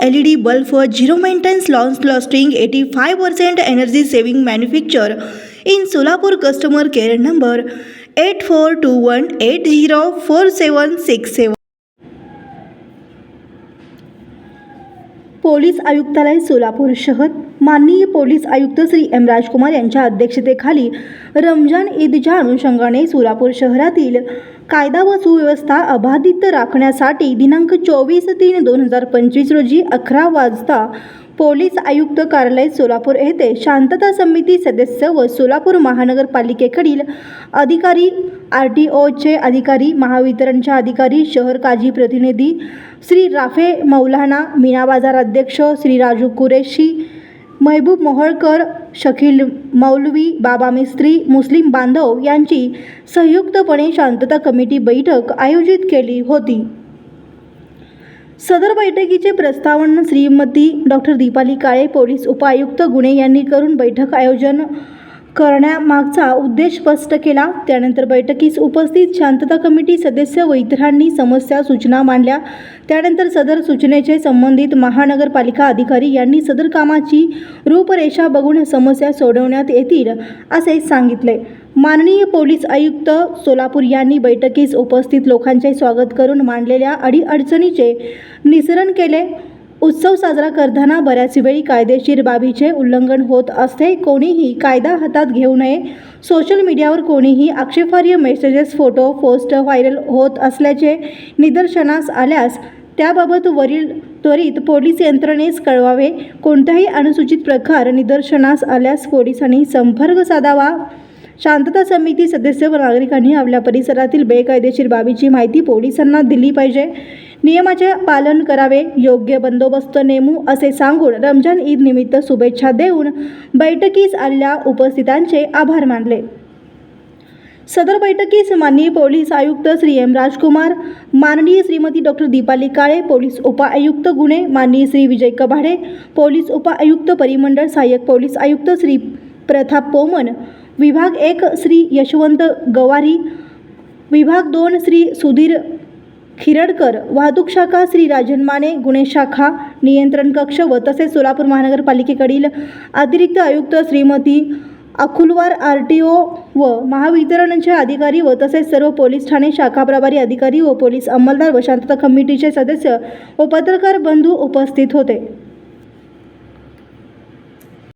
LED bulb for zero maintenance long lasting 85% energy saving manufacture. In Solapur customer care number 8421804767 police आयुक्तालय सोलापूर शहर. माननीय police आयुक्त Shri M राजकुमार यांच्या अध्यक्षतेखाली रमजान ईदच्या अनुषंगाने सोलापूर शहरातील कायदा व सुव्यवस्था अबाधित राखण्यासाठी दिनांक चोवीस तीन दोन हजार पंचवीस रोजी अकरा वाजता पोलीस आयुक्त कार्यालय सोलापूर येथे शांतता समिती सदस्य व सोलापूर महानगरपालिकेकडील अधिकारी आर टी ओचे अधिकारी महावितरणच्या अधिकारी शहर काजी प्रतिनिधी श्री राफे मौलाना मीना बाजार अध्यक्ष श्री राजू कुरेशी महबूब मोहोळकर शकील मौलवी बाबा मिस्त्री मुस्लिम बांधव यांची संयुक्तपणे शांतता कमिटी बैठक आयोजित केली होती. सदर बैठकीचे प्रस्तावन श्रीमती डॉक्टर दीपाली काळे पोलीस उपायुक्त गुणे यांनी करून बैठक आयोजन करण्यामागचा उद्देश स्पष्ट केला. त्यानंतर बैठकीस उपस्थित शांतता कमिटी सदस्य व इतरांनी समस्या सूचना मांडल्या. त्यानंतर सदर सूचनेचे संबंधित महानगरपालिका अधिकारी यांनी सदर कामाची रूपरेषा बघून समस्या सोडवण्यात येतील असे सांगितले. माननीय पोलीस आयुक्त सोलापूर यांनी बैठकीस उपस्थित लोकांचे स्वागत करून मांडलेल्या अडीअडचणीचे निसरण केले. उत्सव साजरा करताना बऱ्याच वेळी कायदेशीर बाबीचे उल्लंघन होत असते. कोणीही कायदा हातात घेऊ नये. सोशल मीडियावर कोणीही आक्षेपार्ह मेसेजेस फोटो पोस्ट व्हायरल होत असल्याचे निदर्शनास आल्यास त्याबाबत वरील त्वरित पोलीस यंत्रणेस कळवावे. कोणताही अनुसूचित प्रकार निदर्शनास आल्यास पोलिसांनी संपर्क साधावा. शांतता समिती सदस्य व नागरिकांनी आपल्या परिसरातील बेकायदेशीर बाबीची माहिती पोलिसांना दिली पाहिजे. नियमाचे पालन करावे. योग्य बंदोबस्त नेमू असे सांगून रमजान ईद निमित्त शुभेच्छा देऊन बैठकीस आलेल्या उपस्थितांचे आभार मानले. सदर बैठकीस माननीय पोलीस आयुक्त श्री एम राजकुमार माननीय श्रीमती डॉक्टर दीपाली काळे पोलीस उपआयुक्त गुणे माननीय श्री विजय कभाडे पोलीस उपआयुक्त परिमंडळ सहाय्यक पोलीस आयुक्त श्री प्रताप पोमन विभाग एक श्री यशवंत गवारी विभाग दोन श्री सुधीर खिरडकर वाहतूक शाखा श्री राजन माने गुन्हे शाखा नियंत्रण कक्ष व तसेच सोलापूर महानगरपालिकेकडील अतिरिक्त आयुक्त Shrimati Akulwar R T O व महावितरणचे अधिकारी व तसेच सर्व पोलीस ठाणे शाखा प्रभारी अधिकारी व पोलीस अंमलदार व शांतता कमिटीचे सदस्य व पत्रकार बंधू उपस्थित होते.